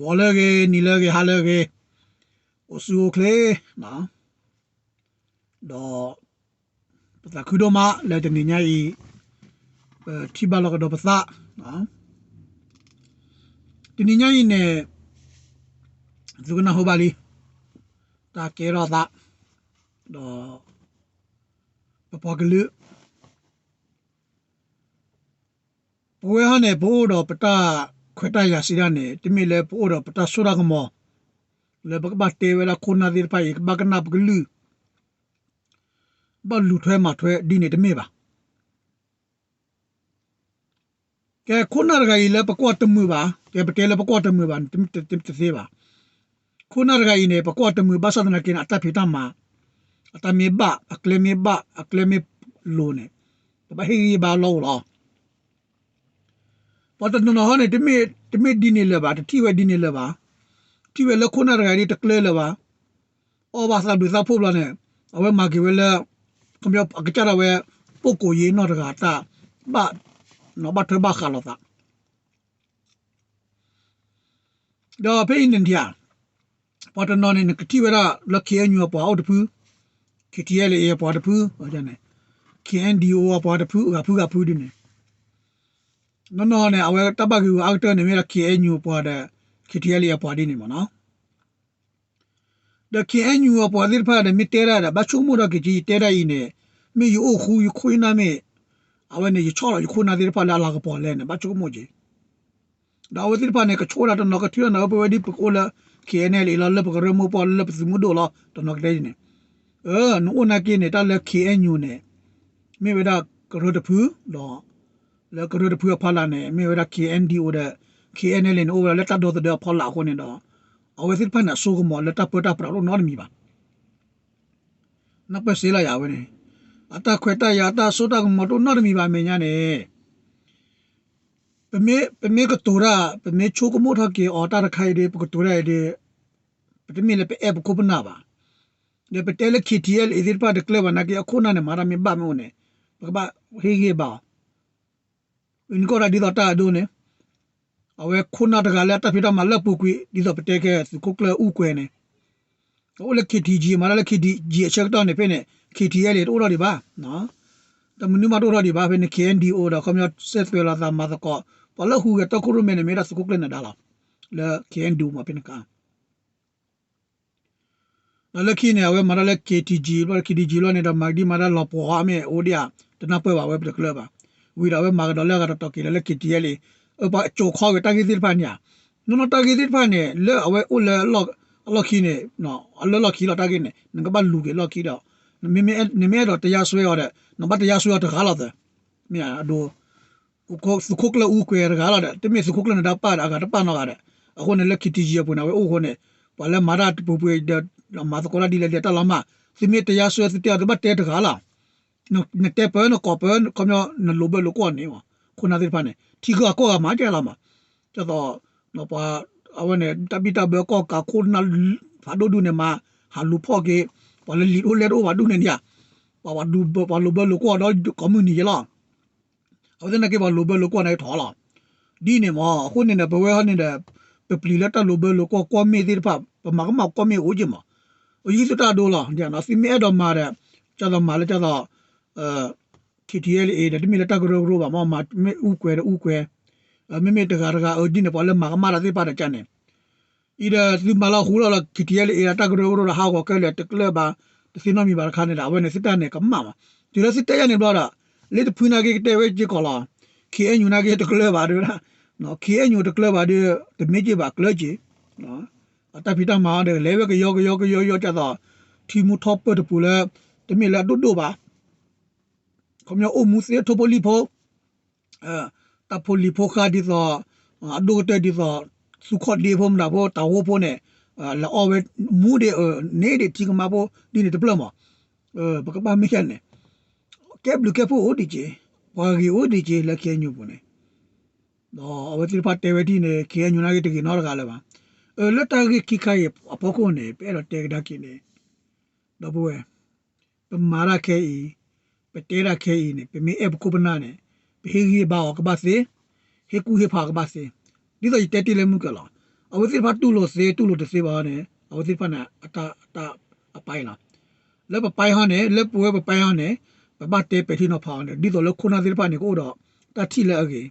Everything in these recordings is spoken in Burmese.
ဝါလေကေနီလေကေဟာလေကေโอซูเคลနော်တော့ပသခုဒမလေတနေညာဤတိဘလကတော့ပသနော်တနေညာဤနဲ့ဇုကနာဟောပါလီတာကေရောတာတော့ပပကလူပွဲဟနဲ့ဘိုးတော့ပတာ ခွတ်တရစီရနဲ့တမိလေဘိုးတော့ပတာဆူရကမော le bak ba te wela khona dir pa ik bak na bglu ba lu thwe ma thwe di ne de me ba ke khona ga i le pa kwa tmu ba ke ba te le pa kwa tmu ba tim tim te se ba khona ga i ne pa kwa tmu ba sa na ke na ta phi ta ma ata me ba akle me ba akle me lo ne ba hi ba lo lo ပေါ်တနနဟနေတမေတမေဒီနေလေပါတတိဝဒီနေလေပါတိဝဲလခုနာရဂိတကလဲလပါအော်ဘာသာဒူသာဖို့လာနေအဝဲမာကီဝဲလကံပြောအကကြရဝဲပုတ်ကိုရေးနော်တကတာဘာနော်ဘာထဘာခါလောတာတော့ဖေးနေတျာပေါ်တနော်နေကတိဝဲရလခေညူပေါ်အောက်တဖူးခတီရဲလေပေါ်တဖူးဟောကြနေ KNDO ပေါ်တဖူးကဖူးကဖူးဒီနေ နော်နော်နေအဝဲတပတ်ကူအောက်တနေမြ KNU ပေါ်တဲ့ KTL ရပွားဒီနေမနော်ဒ KNU ပွားဒီဖာဒမီတဲရာဘာချုံမရကကြီးတဲရာဤနေမီယိုခူယခွိနာမေအဝနေရချောရခုနာဒီဖာလာလာကပေါ်လဲနေဘာချုံမကြီးဒါဝတိဖာနေကချိုရာတနကထီနာဘဝဒီပကိုလာ KNL လာလပကရမပေါ်လပစမဒိုလာတနကတဲ့နေအဲနိုနာကင်းနေတာလက် KNU နေမေဝဒကရတဖူတော့ လကရတဖူဖာလာနေမေဝဒ KNDO တဲ့ KNL in over leta do the pol la hone do awe sit pa na so ko mo leta pota pra lo no mi ba na pa se la ya we ne ata khweta ya ta so ta ko mo to no mi ba me nya ne ပမေပမေကတူရာပမေချိုကမိုထကေအော်တာရခိုင်ဒီပကတူရာဒီပတမီလေပအပကိုပနာပါလေပတဲလခီတီအယ်အဒီပါဒကလဝနာကေအခုနာနေမာရမီဘာမိုနေပကဘာဟေဂေဘာ အင်ကိုရာဒီတော့တာဒိုနေအဝဲခုနာတကလည်းတဖိတော့မလက်ပုကွေဒီတော့ပတဲကဲကုကလဥကွယ်နေဟိုလက်ခီတီဂျီမလာလက်ခီတီဂျီအချက်တော့နေဖိနေခီတီရဲလေတို့တော့ဒီပါနော်တမနုမတို့တော့ဒီပါဖိနေ KNDO တော့ကွန်မြတ်ဆက်ဆွဲလာတာမသကောပလဟုကတခုရမဲနေမေရစကုကလနေဒါလာလဲ KNDO မဖိနေကလက်ခိနေဝဲမရလက် KTG လော KTG လောနေတော့မဒီမရလောပေါ်ဟာမဲအိုဒီယာတနပွဲပါဝဲပကလပါ ဝီရဝဲမာကတော့လက်ကတော့ကီလက် KTG လေဘာချိုခေါ်ကတကီတိဖာညာနော်တကီတိဖာနေလဲအဝဲဦးလဲလော့လော့ခီနေနော်အလော့လော့ခီလော့တကီနေငါဘာလူကေလော့ခီတော့မေမေနေမေတော့တရားဆွဲရတဲ့နဘာတရားဆွဲရတဲ့ခါလာတဲ့မြာဒိုကိုစခုကလဦးကွေရခါလာတဲ့တမေစခုကလနဒါပါအကတပါနော်ကတဲ့အခုနေလက်ခီတီကြီးပနာဝဲဦးခုနေဘာလဲမာရတ်ပူပူတဲ့မာသကောလာဒီလေတလာမစမေတရားဆွဲတဲ့တဲ့ဘတ်တဲ့ခါလာ နော်တဲ့ပန်ကောပန်ကမြောနလိုဘလကောနေဝခုနာတဲ့ဖာနေတီကကောမှာကြလာမှာကျတော့တော့ပါအဝနဲ့တပိတဘကောကခုနာဖာဒိုဒုနေမှာဟာလူဖော့ကေပါလေလီအိုလေတော့ဝဒုနေညာပါဝဒုပါလိုဘလိုကောတော့ကွန်မြူနီလာအဝဒနကေပါလိုဘလိုကောနေထောလာဒီနေမှာအခုနေဘဝဟနေတဲ့ပပလီလက်တလိုဘလိုကောကွန်မီဒီပါပမကမကွန်မီအိုဂျမအယူစတာဒိုလာညာနော်စီမဲတော့မှာ တဲ့ကျတော့မှာလေကျတော့အဲ KTL အေးတမီလက်တကရောရောပါမမမေဥကွယ်ဥကွယ်မေမေတကာတကာအဒီနေပေါ်လဲမာကမာရသေးပါတဲ့ချန်နေဤဒါဒီမလာဟူလာ KTL အေးတကရောရောဟာကိုကဲလက်တကလပါတစီနမီပါခါနေတာအဝဲနေစစ်တနေကမမဒီလိုစစ်တရနေတော့လေတဖူနာကေတဲဝဲကြည့်ကောလာ KNU နာကေတကလပါတော့နော် KNU တကလပါတဲ့တမေကြီးပါကလကြီးနော်အတဖိတမှာတဲ့လေဝဲကယောကယောကယောယောကြတော့ထီမူထော့ပတ်ပူလဲတမီလာဒုဒုပါ ခမယအိုမူစေထပိုလီဖိုအဲတပိုလီဖိုခါဒီသောအဒိုတဲဒီသောစုခော့ဒီဖုံလာဖိုတာဝဖိုနေလာအော်ဝဲမူဒီနေဒီတီကမဖိုဒီနေတပလမအဲဘကပါမခဲနေကဲဘလူကဖိုအိုဒီဂျေဝါဂီအိုဒီဂျေလက်ခဲညူပနေတော့အဝတိပါတေဝတီနေခဲညူနာကတကီနော်ကလည်းပါအဲလက်တာကခိခိုင်အပေါကိုနေပဲတော့တေကဒကိနေတော့ဘွယ်ပမာရခဲဤ ပတေရာခဲဤနေပမေအပကုပနာနေပဟေဂီဘာကဘာစေဟေကူဟေဖာကဘာစေဒီတော့တက်တိလေမှုကလာအဝစီဖတ်တူလို့စေတူလို့တစေပါနဲ့အဝစီဖတ်နာအတာအတာအပိုင်လားလက်ပပိုင်ဟနဲ့လက်ပွဲပပိုင်ဟနဲ့ပပတေပတိနောဖောင်းတယ်ဒီတော့လခုနာစီဖတ်နေကိုတော့တတိလက်အကေ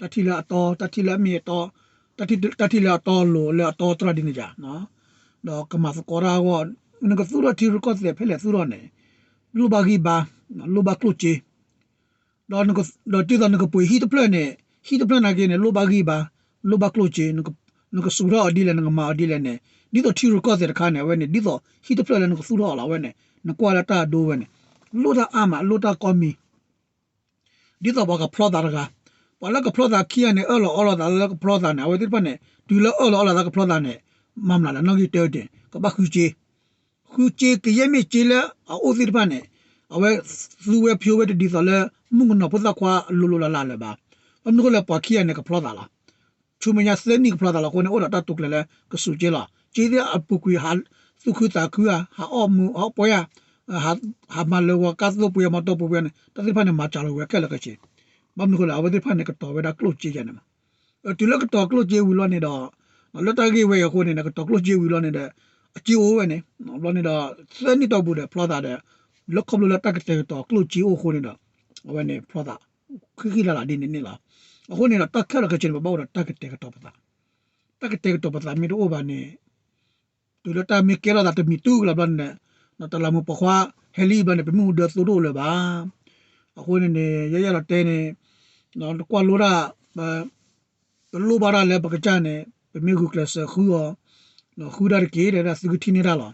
တတိလက်အတော်တတိလက်မြေတော်တတိတတိလက်အတော်လို့လက်အတော်တရဒီနေကြနော်တော့ကမစကောရာဝနကသူရတီရကော့တဲ့ဖဲလေသူရနေလူဘာဂီဘာ လူဘာကလုချေတော့နကတော့တီတော့နကပွေဟီတပလနဲ့ဟီတပလနာကေနဲ့လူဘာဂီဘာလူဘာကလုချေနကနကဆူရအဒီလေနကမာအဒီလေနဲ့ဒီတော့တီရကော့တဲ့ခါနဲ့ဝဲနဲ့ဒီတော့ဟီတပလနဲ့နကဆူရလာဝဲနဲ့နကွာလာတာဒိုးဝဲနဲ့လူတာအာမလူတာကောမီဒီတော့ဘာကဖလောတာကဘာလကဖလောတာခီယနဲ့အော်လောအော်လောတာလကဖလောတာနဲ့ဝဲဒီပနဲ့ဒီလောအော်လောအော်လောတာကဖလောတာနဲ့မမလာလာနော်ကြီးတဲတဲ့ကဘာခူချေခူချေကရမေချေလာအိုဒီပနဲ့ အဝဲလူဝဲဖြိုးဝဲဒီဆိုလဲမှုငနော်ပသခွာလူလူလာလာလေပါအနုကလည်းပါခီယနဲ့ကဖလောတာလားချူမညာစနေကဖလောတာလားကိုနေအော်တာတုကလေကဆူချေလားချေတဲ့အပူကွေဟာသူခုတာကွာဟာအော်မူအော်ပေါ်ရဟာဟာမလောကတ်လို့ပွေမတော့ပွေနဲ့တတိဖာနဲ့မချလို့ဝဲကဲလကချေမမနုကလည်းအဝဲဒီဖာနဲ့ကတော့ဝဲတာကလို့ချေကြနေမှာတူလကတော့ကလို့ချေဝီလို့နေတော့လတကြီးဝဲရခိုးနေကတော့ကလို့ချေဝီလို့နေတဲ့အချီအိုးဝဲနေလို့နေတော့စနေတော့ဘူးတဲ့ဖလောတာတဲ့ လောက်ခဘလတက်တဲ့တော့ကလို့ချီအိုးခိုးနေတော့ဝဲနေဖလောတာခိခိလာလာဒီနေနေလားအခုနေတော့တက်ခက်လကချေဘောတော့တက်တဲ့ကတော့ပတာတက်တဲ့ကတော့ပတာမီတော့ဘာနေတူလတာမီကဲလာတာမီတူလာဘန်နေနော်တလာမပခွာဟယ်လီဘန်ပြမှုဒတ်ဆိုလို့လေပါအခုနေနေရရလာတဲနေနော်ကွာလိုရာဘလိုဘာလာလေပကချာနေပမေကူကလစခူရောနော်ခူဒါကေရရစဂတီနေရလာ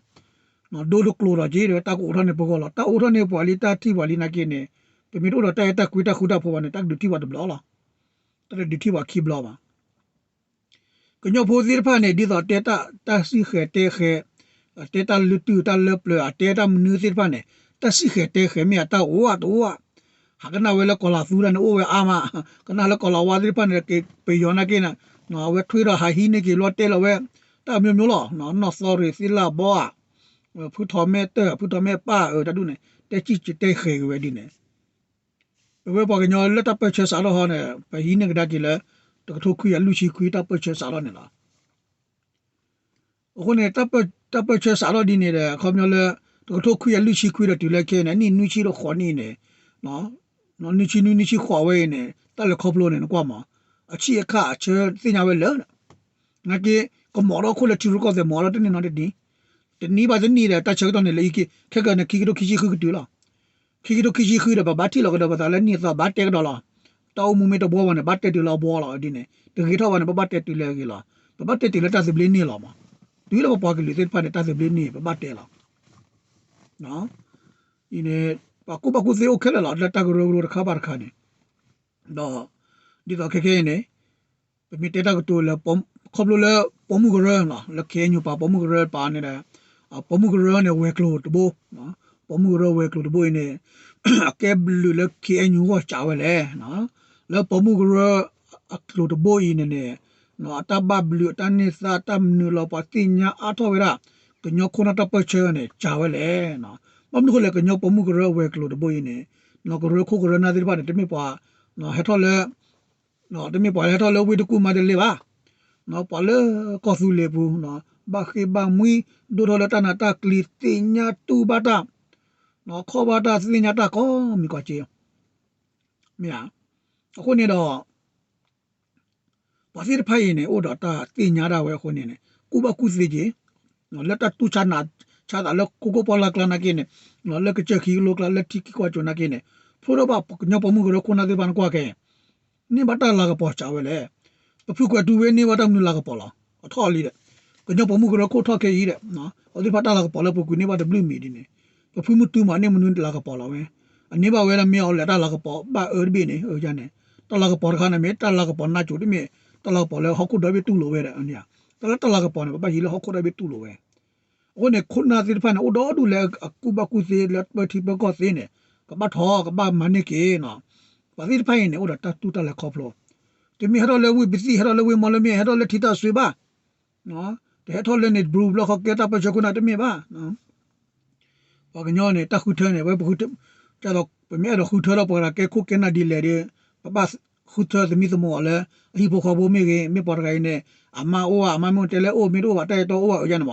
နော်ဒိုဒိုကလိုရာဂျေရတာကိုရနေပကောလာတာအိုရနေပွာလီတာတီဝါလီနာကေနေပမေတို့တော့တဲတက်ကွေတာခူတာဖော်ပါနေတက်ဒူတီဝါဒဘလောလာတက်ဒူတီဝါခီဘလောပါကညဖိုစီရဖာနေဒီတော့တဲတာတာစီခဲတဲခဲတဲတာလူတူတာလပလတဲတာမနူစီရဖာနေတစီခဲတဲခဲမြတ်တာဝါတော့ဝါဟာကနာဝဲလကောလာဖူရနေအိုဝဲအာမကနာလကောလာဝါဒီဖာနေကေပေယောနာကေနာနော်ဝဲထွေးတော့ဟာဟီနေကေလောတဲလောဝဲတာမျိုးမျိုးလောနော်နော် sorry စီလာဘော ဖူထောမဲတဖူထောမဲပါတဒုနေတဲချီချီတဲခေဝဲဒီနေဝဲပေါ်ကညောလက်တပချေဆာလောဟောနေပဟိနေကဒါတိလဲတကထုခွေလူရှိခွေတပချေဆာလောနေလားအခုနေတပတပချေဆာလောဒီနေတယ်ခေါမျောလဲတကထုခွေလူရှိခွေတူလဲခဲနေနိနူချီတော့ခေါနေနေနော်နော်နူချီနူနူချီခွာဝဲနေတက်လက်ခေါပလို့နေကွာမအချီအခအချေတင်ညာဝဲလဲငါကေကမော်တော့ခုလက်ချီရကောတဲ့မော်တော့တင်းနေတော့တင်း နီးပါးနီးတယ်တချေတော့နေလေကခက်ကနခိကတို့ခိချီခုတူလားခိကတို့ခိချီခုတယ်ဘာတိလောကတော့ဘာလဲနီသာဘာတက်တော့လားတောင်းမှုမေတဘောဝင်ဘာတက်တူလားဘောလားဒီနေတခေတော့ဝင်ဘာတက်တူလဲကီလားဘာတက်တူလဲတသပလင်းနေလားမဒီလိုပေါ်ကလေးစစ်ပါတဲ့တသပလင်းနေဘာတက်လားနော်ဒီနေဘာကူဘာကူစေခဲလားလက်တကရိုရိုတစ်ခါပါတစ်ခါနေတော့ဒီတော့ခက်ခဲနေပမီတက်တာကတူလဲပုံခေါပလို့လဲပုံမှုကြရလားလက်ခဲညူပါပုံမှုကြရပါနေတယ် ပမှုကရနေဝဲကလို့တဘောနော်ပမှုကရဝဲကလို့တဘောနေအကဲဘလူလခဲညူကိုချာဝဲလေနော်လပမှုကရအကလို့တဘောဤနေနေနော်အတဘဘလူတန်နေစာတမ်နူလပတိညာအထောဝဲရာကညခုနတပချေနေချာဝဲလေနော်မမနုခလေကညပမှုကရဝဲကလို့တဘောဤနေနော်ကရခုကရနာဒီပါတမေပွားနော်ဟဲထော်လေနော်တမေပွားဟဲထော်လေဝေတကူမတယ်လေပါနော်ပါလေကောသူလေဘူးနော် ဘာခေဘာမွီဒိုရလတနာတာကလီတင်ညာတူဘာတာနော်ခေါ်ဘာတာတင်ညာတာကောမိကွာချေမြာအခုနေတော့ဘာစီဖိုင်နေအိုဒတာတင်ညာတာဝဲခုနေနေကုဘကုစီကြီးနော်လက်တတူချနာချာတာလက်ကိုကိုပေါ်လာကလနာကိနေနော်လက်ကချက်ခီလောကလက်တီကီကွာချနာကိနေဖိုရဘာညပမှုကရခုနာဒီဘန်ကွာကေနိဘတာလာကပေါ်ချဝဲလေပဖုကတူဝဲနိဘတာမြလာကပေါ်လာအထော်လီတဲ့ ကညပမှုကရကိုထောက်ခဲကြီးတဲ့နော်အဒီဘတာလာကပေါ်လာပုကူနိဘတာဘလူးမီဒီနေပဖုမတူမနေမနွန်းလာကပေါ်လာဝဲအနေဘဝဲရမြောက်လက်တာလာကပေါ်ဘာအော်ဘီနေဟိုကြနေတလာကပေါ်ခါနေမေတလာကပေါ်နာချူဒီမေတလာပေါ်လေဟောက်ခုဒဘီတူလိုဝဲတဲ့အန်ယာတလာတလာကပေါ်နေဘာကြီးလေဟောက်ခုဒဘီတူလိုဝဲအိုနေခုနာစီဖန်အိုဒေါ်ဒူလေကူဘကူစီလက်ပတိဘကောစီနေကပတ်ထောကပတ်မနိကေနော်ဘာစီဖိုင်နေဥဒတတူတလည်းခေါပလို့တမီဟရလေဝိဘစီဟရလေဝိမလမီဟရလေထီတာဆွေပါနော် တဲ့ထောလေနေဘလူးဘလော့ကကတာပချကုနာတမီပါနော်ဘာကညောနေတခုထဲနေဘယ်ဘခုတတော့ပမေတော့ခုထတော့ပေါ်လာကဲခုကဲနာဒီလေတဲ့ပပခုထသမီးသမောလဲအဟိဖို့ခေါ်ဖို့မိခင်မိပေါ်တိုင်းနဲ့အမအိုးအမမွန်တယ်လဲအိုးမိတို့ကတဲ့တော့အိုးရနမ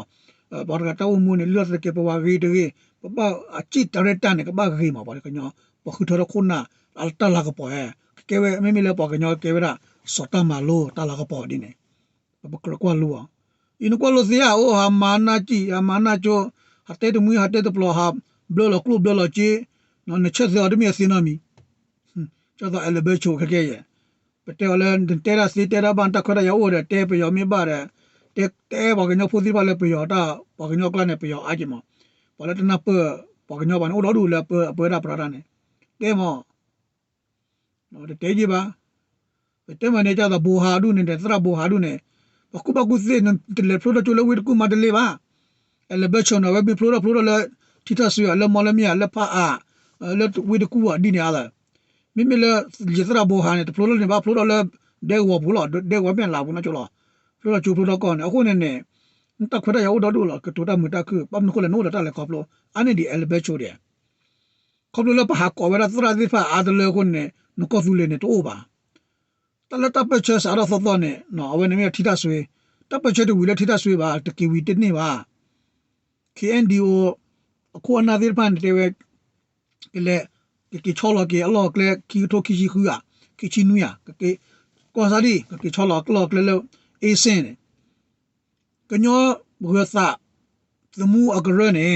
ပေါ်ကတောင်းမှုနဲ့လွတ်တဲ့ပဝါဂီတကြီးပပအချစ်တရတန်ကဘာဂီမှာပေါ်ကညောပခုထရခုနာအလတလာကပေါ်ကဲဝဲမိမိလဲပေါ်ကညောကဲဝဲတာစောတမလို့တလာကပေါ်ဒီနေပကရကွာလူအင်း ကွာလို့စရာအိုဟာမာနာချီအမာနာချိုဟတဲ့တမွေဟတဲ့တပလောဟာဘလလကလုဘလလချီနော်နချက်စော်ဒမီစင်းနမီကျော်တော့အလဘချိုခခဲ့ရဲ့ပတေဝလန်တေရာစီတေရာဘန်တခရယောဝရတေပယောမိပါရတေတေဘောကညဖူစီပါလေပယောတာဘောကညကလနဲ့ပယောအာဂျမဘောလတနပဘောကညဘန်အိုတော်ဒူလေပပရပရဒနဲ့တေမောနော်တေကြီးပါတေမနေကြတော့ဘူဟာဒုနဲ့သရဘူဟာဒုနဲ့ ဘကုဘကုစေနတလေဖလိုတိုလေဝိကူမတလေပါအလဘချောနဝဘီဖလိုဖလိုလေတီတာဆွေလမောလမီလဖအာလဝိကူဝဒီနေရလားမိမိလေရသရဘောဟာနဲ့ဖလိုလေဘာဖလိုလေဒဲဝဘူးလားဒဲဝပြန်လာဘူးနော်ကျော်လားဖလိုချူဖလိုကောနဲ့အခုနဲ့နဲ့တခွရရောက်တော့လို့ကတူတာမတခုပမနခုလေနိုးတာလေကောပလိုအနေဒီအလဘချိုတဲ့ကောပလိုလေပဟာကောဝရသရဒီဖာအာဒလေခုနဲ့နကောဖူလေနဲ့တော့ပါ တလတပ်ပချစာရသသောနဲ့နော်အဝနေမြထိတာဆွေတပ်ပချတူဝီလေထိတာဆွေပါတကီဝီတနေပါ KNDO အခုအနာဒီပန်တေဝဲကလေကီချောလကေအလောကလေကီတိုကီဂျီခူယာကီချီနူယာကေကောစာဒီကီချောလကလောကလေလောအေစင်ကညောဘဝသသမူအကရနေ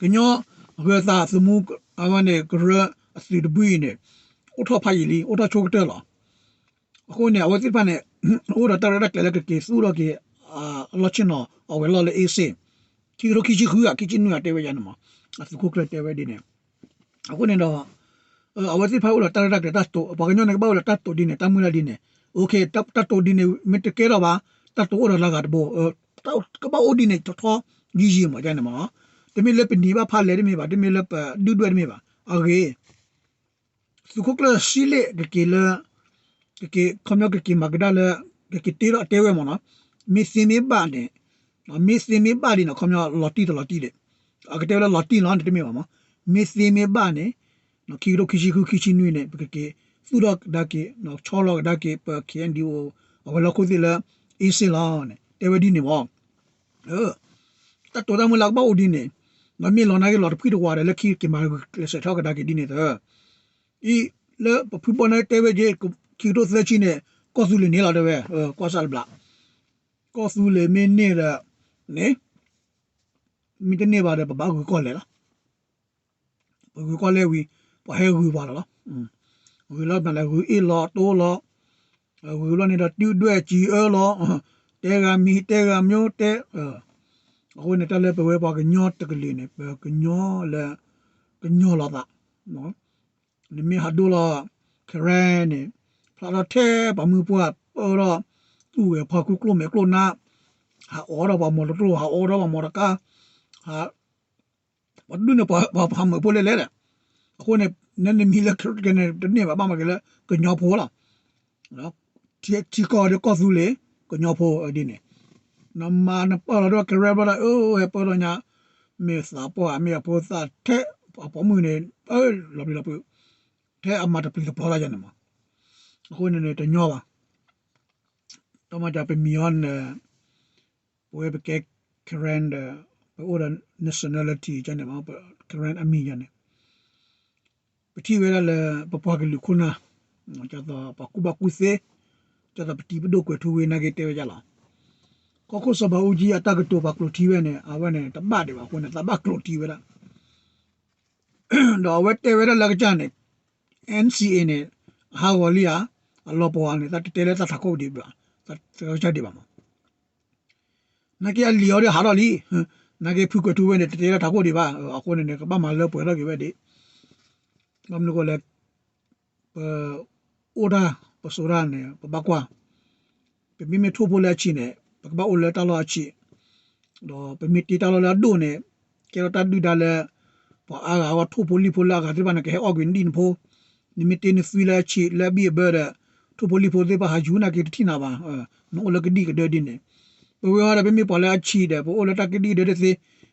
ကညောဘဝသသမူအဝနေကရအ စီတဘွေနေအထဖိုင်လီအထချိုကတဲလာအခုနေအဝတိပန်နေဟိုရတရရကလေကေစူရကေအာလောချင်နောအဝဲလောလေအေးစင်ကီရိုကီချီခူရကီချီနူရတဲဝဲရနမအစခုကတဲဝဲဒီနေအခုနေတော့အဝတိဖောက်လာတရရကတတ်တော့ဘာကညောနေဘောလာတတ်တော့ဒီနေတမူလာဒီနေโอเคတတ်တတ်တော့ဒီနေမတကဲတော့ပါတတ်တော့ရလာကတဘောကဘောအိုဒီနေတော့တော့ကြီးကြီးမှာကျန်နေမှာတမီလက်ပနီပါဖာလဲတမီပါတမီလက်ပဒူဒွဲတမီပါโอเค စုခုကလရှိလေတကယ်လာတကယ်ခမောကကီမဂဒါလာတကယ်တေရတဲဝဲမနော်မစ်စင်မပါနဲ့မစ်စင်မပါဒီနော်ခမောလော်တီလော်တီတဲ့အကတဲလော်တီလော်တမီပါမမစ်စင်မပါနဲ့နော်ခီရိုခီရှိခုခီရှိနွေနဲ့ပကကေသူတော့ဒါကေနော်ချောလောဒါကေပကန်ဒီယိုဝလခုစီလာအီစီလာနဲ့တဲဝဒီနေမောအဲတတော်တော်မလောက်ပါဦးဒီနေငါမြေလောနာကေလော်ဖိတော့ရတယ်လက်ခီကေမာလက်ဆက်ထောက်ကဒါကေဒီနေတဲ့ ဤလေပပပေါ်နေတဲ့ဝေခီရိုသက်ချီနဲ့ကောဆူလီနေလာတဲ့ကောဆာလ်ဘလာကောဆူလီမင်းနေတဲ့နေမိတနေပါတယ်ဘာကိုကောလဲလားဘာကိုကောလဲဝီဘာဟဲဝီပါလားဝီလာဘန်လဲဝီအီလောတိုးလောဝီလာနေတာတူတွဲကြည်အောလောတဲကမီတဲကမျိုးတဲအခုနေတလဲပဲပါကညောတကလေးနေပဲကညောလဲကညောလာတာနော် နိမဟာဒိုလာခရန်နေဖလာတဲ့ဘာမှုပွားပေါ်တော့သူ့ရဲ့ဖခုကလုံးမဲကလုံးနာဟာအော်တော့ဘာမော်တော့ဟာအော်တော့ဘာမော်ကဟာဘာဒုနေပါဘာဘာမပေါ်လေလေအခုနေနည်းနည်းမီလက်ကနေတနေ့ဘာမှမကလည်းကညောဖိုးလားနော်တီတီကောရကောသူလေကညောဖိုးဒီနေနမနပေါ်တော့ကရဘလာအိုးဟပေါ်တော့ညာမေစာပေါ်အမေပေါ်စာတဲ့ပေါ်မှုနေအဲလဘလဘ တဲ့အမတပလီပေါ်လာကြနေမှာအခုနေနေတညောပါတော့မကြပဲမီယွန်ဝေဘကကရန်ဒဘိုရ nationality ကျန်တယ်မှာကရန်အမီရနေပတိဝဲလာပပကလူခုနာကျတော့ပကူဘကူစေကျတော့ပတိဘဒိုကွထူဝေနာကေတဲကြလားကောကိုစဘာဦးကြီးအတကတိုပါကလိုတီဝဲနေအဝဲနေတပတ်တယ်ပါခုနေတပတ်ကလိုတီဝဲလားတော့ဝဲတဲဝဲလာကြနေ NCA နဲ့ဟာဝလီယာအလောပေါ်နေတတဲလဲတထခုတ်ဒီပါတကြဒီပါမနကေလီယောရဟာရလီနကေဖုကတူဝဲနေတဲလဲထခုတ်ဒီပါအခုနေကပါမလောပေါ်ရကေဝဲဒီငမ်နကိုလက်ပအိုဒါပဆိုရာနေပဘကွာပမီမေထိုးဖို့လက်ချိနေပကဘာအိုလက်တလာချိတော့ပမီတီတလာလာဒိုနေကေရတဒူဒါလဲပအာဂါဝထိုးဖို့လီဖို့လာကတိပနကေအော့ဂင်ဒင်ဖို့ နိမတင်ဖီလာချိလက်ဘီဘရထိုးဖို့လီဖို့သေးပါဟာယူနာကေတိနာပါနော်လကဒီကဒဒင်းနေပဝရပမီပေါ်လာချိတယ်ပိုလတကဒီဒဒစီ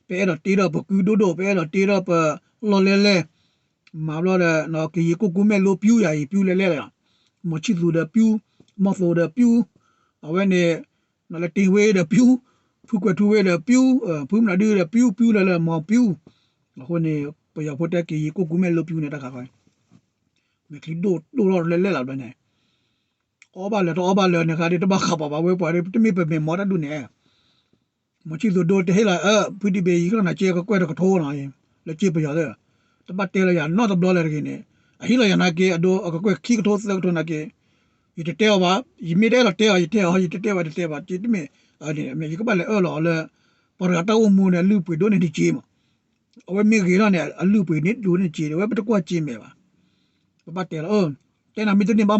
ပဲတော့တေတော့ပကူဒိုဒိုပဲတော့တေတော့ပလော်လဲလဲမာလို့တဲ့နော်ကီကိုကူမဲလို့ပြူရည်ပြူလဲလဲလားမချစ်သူတဲ့ပြူမဆိုတဲ့ပြူအဝဲနေနော်လေတင်ဝဲတဲ့ပြူဖူကွထူဝဲတဲ့ပြူဖူမနာဒီတဲ့ပြူပြူလဲလဲမောပြူအခုနေပရဖို့တဲ့ကီကိုကူမဲလို့ပြူနေတာခါခိုင်း မကလီဒိုဒိုလဲလဲလားဘယ်နဲ့အော်ဘာလဲတော့ဘာလဲနေခါဒီတဘခါပါပါဝဲပွားတယ်တမိပဲမော်တာဒူနေမချစ်သူဒိုတဲလာအဖူဒီဘေကြီးကနာချေကကွဲတော့ထိုးနာရင်လက်ချေပရတဲ့တပတ်တဲလာရနော်တဘလရကင်းနေအဟိလရနာကေအဒိုအကွဲခိကထိုးစလောက်တော့နာကေဒီတဲပါယမီတဲတော့တဲရတဲဟောဒီတဲပါတဲပါတိတမေအဲ့ဒီအမေကပါလေအော်လောလေပေါ်ရတော့မူနေလူပွေဒိုနေဒီချေမအဝဲမေကြီးရနေအလူပွေနေလူနေချေတယ်ဝဲပတကွာချေမေပါပပတ်တဲလောတဲနာမီတနေပါ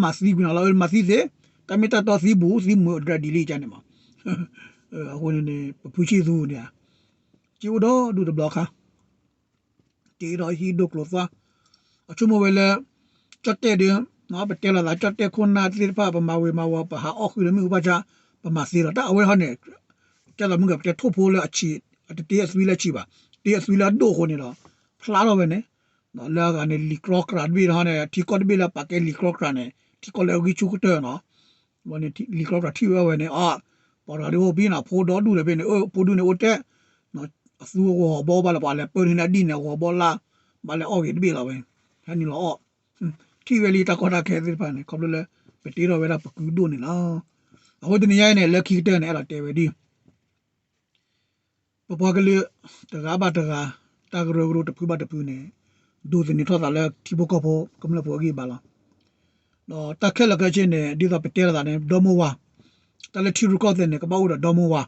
မစီကူနာလောမစီစေတမီတတော့စီဘူးစီမူဒဒီလီချန်နေမှာအခုနေပူချီသူနေကျိုးတော့ဒူဒဘလခါတီရောဟီဒိုကလောဖာအချုံမဝဲလေချက်တဲ့တယ်နော်ပတဲလာလာချက်တဲ့ခုနာတိဖာပမာဝေမဝပဟာအောက်ရမီဥပချာပမာစီရတာအဝဲဟနေကျလာမှုကပြထုတ်ဖို့လေအချီတတေးဆွေးလက်ချီပါတေးဆွေးလာဒိုခုနေတော့ဖလာတော့ပဲနေ နော်လာကနေလီကရော့ကရတ်ဘီဟနေတီကော့ဘီလာပါကဲလီကရော့ကရနေတီကော့လေဂီချူကတဲ့နော်ဘောနေလီကရော့ကရတီဝဲဝဲနေအာပေါ်တော်ဒီဘီနာဖိုးတော်ဒူလေပဲနေအိုပိုဒူနေအိုတဲ့နော်အဆူဟောဘောပါလာပါလေပေါ်နေဒီနေဟောဘောလာဘာလဲအော်ရဒီလာပဲဟန်နီလောတီဝဲလီတကောတာခဲသစ်ပါနေခေါပလလေပတီရောဝဲတာပကူဒိုနေလားအခုတနေရိုင်းနေလက်ခီတဲ့နေအဲ့ဒါတဲဝဲဒီပပကလေးတကားပါတကားတာဂရိုဂရိုတပူပါတပူနေ ဒူဇနီထောတာလဲတီဘကဖို့ကမလဖို့အကြီးပါလားတော့တခက်လကချင်းနဲ့ဒီတော့ပတဲလာတယ်ဒေါ်မဝါတလက်ထီရကောတဲ့နဲ့ကပောက်တော့ဒေါ်မဝါ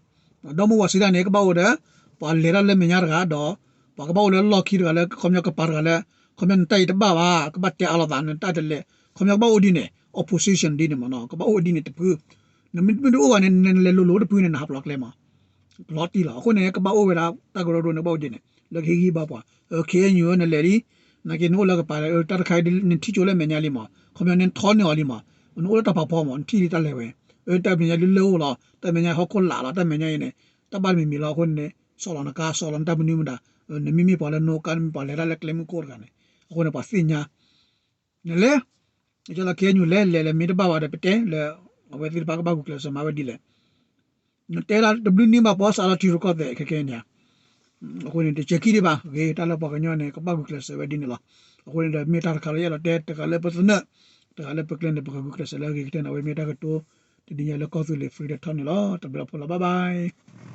ဒေါ်မဝါစီတဲ့နဲ့ကပောက်တော့ပါလေရလဲမညာကတော့ပါကပောက်လဲလော်ခီရလဲခွန်မြကပါရလဲခွန်မြတိုက်တပါပါကပတ်တဲအလာတာနဲ့တတ်တယ်ခွန်မြပောက်ဒီနဲ့ opposition ဒီနဲ့မနော်ကပောက်ဒီနဲ့တပူနမစ်မတို့ကနေလဲလို့လို့တပူနဲ့နာဘလော့လဲမှာဘလော့တီလာခုနဲ့ကပောက်ဝဲတာတကရောတို့နဲ့ပောက်ဒီနဲ့လက်ခီကြီးပါပွား KNU နဲ့လေလီ ကပါတတ်ခိုင်ဒီနေတီချိုလေမညာလီမခမနေထောနေလီမနိုလတပါဖောမတီတလေဝဲအဲတမညာလူလောလာတမညာဟောခုလာလာတမညာနေတပါမီမီလာခုနေဆောလနကာဆောလန်တမနီမဒါနမီမီပါလနိုကန်ပါလေလာလက်လေမကိုရကနေအခုနပါစညာနလေကျလာကဲညူလဲလဲလဲမိတပါပါတဲ့ပတဲလဲအဝဲတိပါကပါကုကလစမဝဒီလဲနတဲလာ W နီမှာပေါ်စားလာတီရကောတဲ့ခခဲညာ အခုနေချက်ကြီးတွေပါဂေတာလပကညောနေကပါကုကလစဝဒီနေလားအခုနေမီတာခါရလာတဲတကလည်းပစနတကလည်းပကလနေပကကုကလစလာဂေတဲ့နဝဲမီတာကတိုတဒီရလကောသူလေဖရီဒထန်နေလားတဘလဖလာဘိုင်ဘိုင်